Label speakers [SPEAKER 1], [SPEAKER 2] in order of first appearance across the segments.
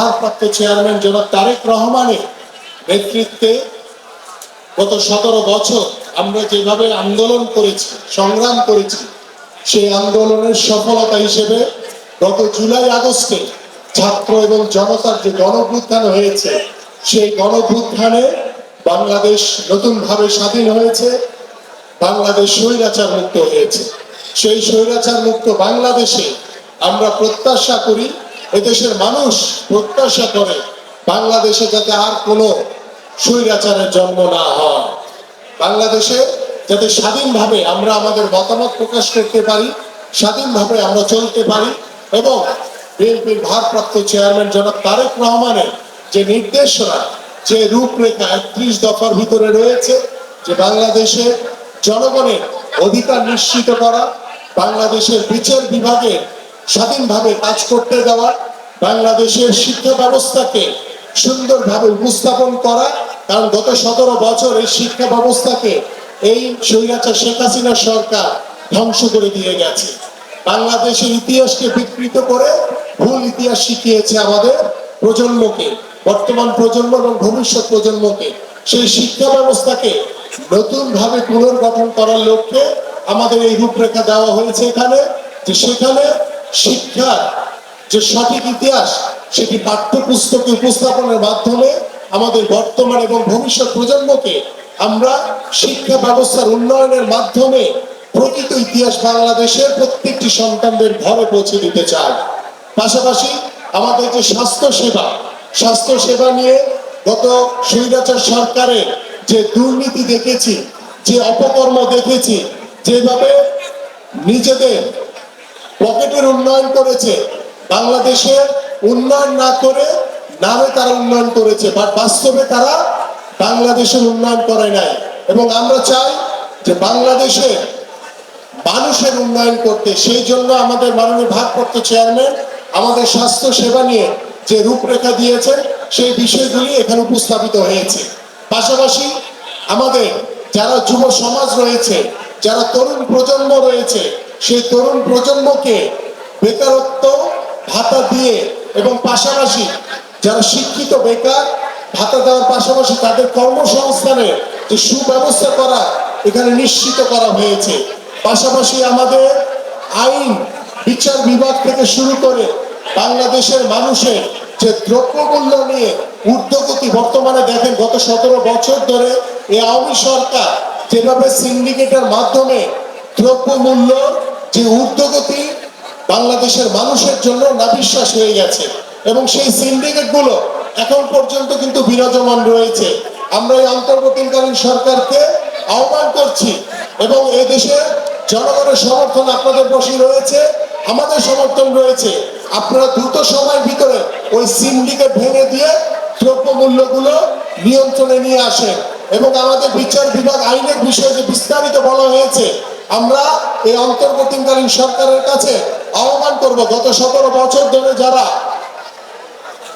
[SPEAKER 1] ভারপ্রাপ্ত চেয়ারম্যান জনাব তারেক রহমানের নেতৃত্বে গত সতেরো বছর আমরা যেভাবে আন্দোলন করেছি, সংগ্রাম করেছি, সেই আন্দোলনের সফলতা হিসেবে গত জুলাই আগস্টে ছাত্র এবং জনতার যে গণভ্যুত্থান হয়েছে, সেই গণভ্যুত্থানে বাংলাদেশ নতুনভাবে স্বাধীন হয়েছে, বাংলাদেশ স্বৈরাচার মুক্ত হয়েছে। সেই স্বৈরাচার মুক্ত বাংলাদেশে আমরা প্রত্যাশা করি এদেশের মানুষ প্রত্যাশা করে বাংলাদেশে যাতে আর কোনো স্বৈরাচারের জন্ম না হয়। বাংলাদেশে যাতে স্বাধীনভাবে আমরা আমাদের মতামত প্রকাশ করতে পারি, স্বাধীনভাবে আমরা চলতে পারি এবং বিএনপির ভারপ্রাপ্ত চেয়ারম্যান জনাব তারেক রহমানের যে নির্দেশনা, যে রূপরেখা একত্রিশ দফার ভিতরে রয়েছে যে বাংলাদেশে জনগণের অধিকার নিশ্চিত করা, বাংলাদেশের বিচার বিভাগে স্বাধীনভাবে কাজ করতে দেওয়া, বাংলাদেশের শিক্ষা ব্যবস্থাকে সুন্দরভাবে উপস্থাপন করা, কারণ গত সতেরো বছর এই শিক্ষা ব্যবস্থাকে এই স্বৈরাচার শেখ হাসিনা সরকার ধ্বংস করে দিয়ে গেছে। বাংলাদেশের ইতিহাসকে বিকৃত করে ভুল ইতিহাস শিখিয়েছে আমাদের প্রজন্মকে, বর্তমান প্রজন্ম এবং ভবিষ্যৎ প্রজন্মকে। সেই শিক্ষা ব্যবস্থাকে নতুন ভাবে পুনর্গঠন করার লক্ষ্যে আমাদের এই রূপরেখা দেওয়া হয়েছে এখানে, যে সেখানে শিক্ষার যে সঠিক ইতিহাস, সেটি পাঠ্যপুস্তকে উপস্থাপনের মাধ্যমে আমাদের বর্তমান এবং ভবিষ্যৎ প্রজন্মকে আমরা শিক্ষা ব্যবস্থার উন্নয়নের মাধ্যমে প্রকৃত ইতিহাস বাংলাদেশের প্রত্যেকটি সন্তানদের ঘরে পৌঁছে দিতে চাই। পাশাপাশি আমাদের যে স্বাস্থ্য সেবা স্বাস্থ্য সেবা নিয়ে গত স্বৈরাচার সরকারের যে দুর্নীতি দেখেছি, যে অপকর্ম দেখেছি, যেভাবে নিজেদের পকেটের উন্নয়ন করেছে। বাংলাদেশের উন্নয়ন না করে নামে তারা উন্নয়ন করেছে বাট বাস্তবে তারা বাংলাদেশের উন্নয়ন করে নাই। এবং আমরা চাই যে বাংলাদেশে মানুষের উন্নয়ন করতে। সেই জন্য আমাদের মাননীয় ভারপ্রাপ্ত চেয়ারম্যান আমাদের স্বাস্থ্য সেবা নিয়ে যে রূপরেখা দিয়েছেন, সেই বিষয়গুলি এখানে উপস্থাপিত হয়েছে। পাশাপাশি আমাদের যারা যুব সমাজ রয়েছে, যারা তরুণ প্রজন্ম রয়েছে, সেই তরুণ প্রজন্মকে বেকারত্ব ভাতা দিয়ে এবং পাশাপাশি যারা শিক্ষিত বেকার, ভাতা দেওয়ার পাশাপাশি তাদের কর্মসংস্থানের যে সুব্যবস্থা করা, এখানে নিশ্চিত করা হয়েছে। পাশাপাশি আমাদের আইন, বিচার বিভাগ থেকে শুরু করে বাংলাদেশের মানুষের যে দ্রব্যমূল্য নিয়ে ঊর্ধ্বগতি বর্তমানে দেখেন, গত সতেরো বছর ধরে এই আওয়ামী সরকার যেভাবে সিন্ডিকেটের মাধ্যমে দ্রব্যমূল্য যে ঊর্ধ্বগতি বাংলাদেশের মানুষের জন্য নাবিশ্বাস হয়ে গেছে। এবং সেই সিন্ডিকেটগুলো এখন পর্যন্ত কিন্তু বিরাজমান রয়েছে। আমরা এই অন্তর্বর্তীকালীন সরকারকে আহ্বান করছি এবং এ দেশে জনগণের সমর্থন আপনাদের বসে রয়েছে, আমাদের সমর্থন রয়েছে। আপনারা দ্রুত সময়ের ভিতরে ওই সিন্ডিকেট ভেঙে দিয়ে দ্রব্য মূল্যগুলো নিয়ন্ত্রণে নিয়ে আসেন এবং আমাদের বিচার বিভাগ আইনের বিষয়ে যে বিস্তারিত বলা হয়েছে, আমরা এই অন্তর্বর্তীকালীন সরকারের কাছে করব গত সতেরো বছর ধরে যারা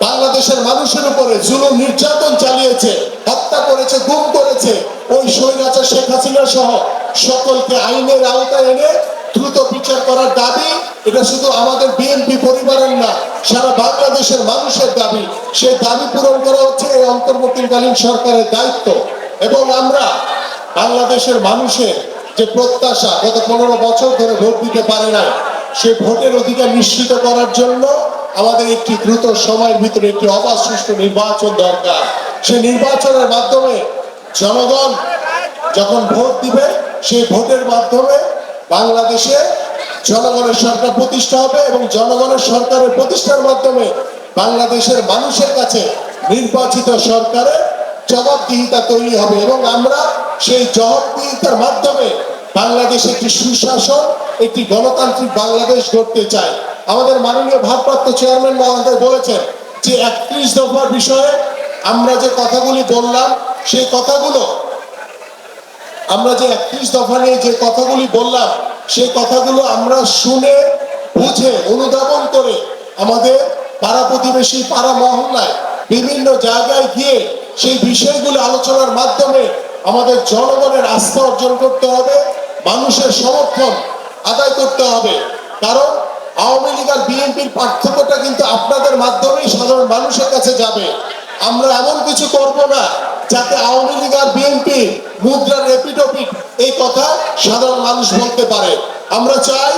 [SPEAKER 1] বাংলাদেশের মানুষের উপরে জুলুম নির্যাতন চালিয়েছে, হত্যা করেছে, গুম করেছে, ওই স্বৈরাচার শেখ হাসিনা সহ সকলকে আইনের আওতায় এনে দ্রুত বিচার করার দাবি, এটা শুধু আমাদের বিএনপি পরিবারের না, সারা বাংলাদেশের মানুষের দাবি। সেই দাবি পূরণ করা হচ্ছে এই অন্তর্বর্তীকালীন সরকারের দায়িত্ব। এবং আমরা বাংলাদেশের মানুষের যে প্রত্যাশা, গত পনেরো বছর ধরে ভোট দিতে পারে না সেই ভোটের অধিকার নিশ্চিত করার জন্য আমাদের একটি দ্রুত সময়ের ভিতরে একটি অবাধ সুষ্ঠু নির্বাচন দরকার। সে নির্বাচনের মাধ্যমে জনগণ যখন ভোট দিবে, সেই ভোটের মাধ্যমে বাংলাদেশে জনগণের সরকার প্রতিষ্ঠা হবে এবং জনগণের সরকারের প্রতিষ্ঠার মাধ্যমে বাংলাদেশের মানুষের কাছে নির্বাচিত সরকারের জবাবদিহিতা তৈরি হবে এবং আমরা সেই জবাবদিহিতার মাধ্যমে বাংলাদেশে একটি সুশাসন, একটি গণতান্ত্রিক বাংলাদেশ গড়তে চাই আমাদের মাননীয় ভারপ্রাপ্ত চেয়ারম্যান মহোদয় বলেছেন যে একত্রিশ দফার বিষয়ে আমরা যে কথাগুলি বললাম সেই কথাগুলো, আমরা যে একত্রিশ দফা নিয়ে যে কথাগুলি বললাম সেই কথাগুলো আমরা শুনে, বুঝে, অনুধাবন করে আমাদের পাড়া প্রতিবেশী, পাড়া মহল্লায় বিভিন্ন জায়গায় গিয়ে সেই বিষয়গুলো আলোচনার মাধ্যমে আমাদের জনগণের আস্থা অর্জন করতে হবে। মানুষের সমর্থন আদায় করতে হবে। কারণ আওয়ামী লীগ আর বিএনপির পার্থক্যটা কিন্তু আপনাদের মাধ্যমেই সাধারণ মানুষের কাছে যাবে। আমরা এমন কিছু করব না যাতে আওয়ামী লীগ আর বিএনপি মুদ্রার রেপিটোপিট এই কথা সাধারণ মানুষ বলতে পারে। আমরা চাই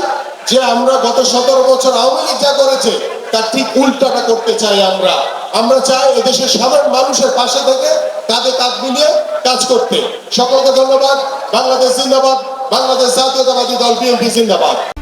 [SPEAKER 1] যে আমরা গত সতেরো বছর আওয়ামী লীগ যা করেছে, তার ঠিক উল্টাটা করতে চাই আমরা। আমরা চাই এদেশের সাধারণ মানুষের পাশে থেকে কাঁধে কাঁধ মিলিয়ে কাজ করতে। সকলকে ধন্যবাদ। বাংলাদেশ জিন্দাবাদ। বাংলাদেশ জাতীয়তাবাদী দল বিএনপি জিন্দাবাদ।